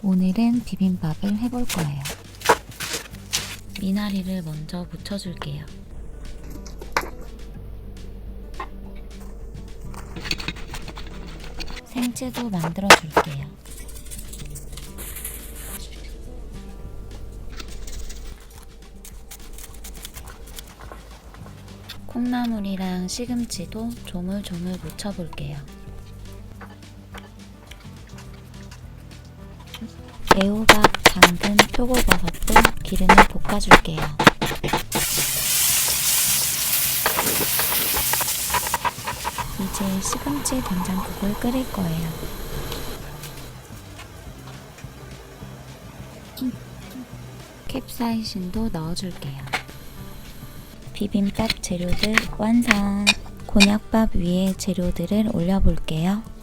오늘은 비빔밥을 해볼 거예요. 미나리를 먼저 묻혀줄게요. 생채도 만들어 줄게요. 콩나물이랑 시금치도 조물조물 묻혀볼게요. 애호박, 당근, 표고버섯도 기름에 볶아줄게요. 이제 시금치 된장국을 끓일 거예요. 캡사이신도 넣어줄게요. 비빔밥 재료들 완성! 곤약밥 위에 재료들을 올려볼게요.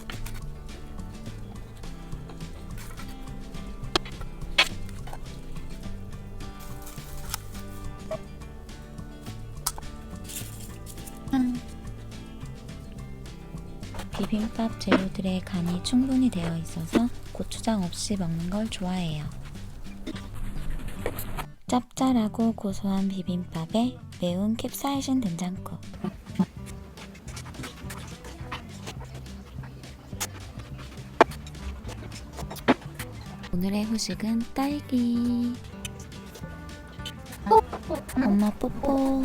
비빔밥 재료들의 간이 충분히 되어 있어서 고추장 없이 먹는 걸 좋아해요. 짭짤하고 고소한 비빔밥에 매운 캡사이신 된장국. 오늘의 후식은 딸기. 엄마 뽀뽀.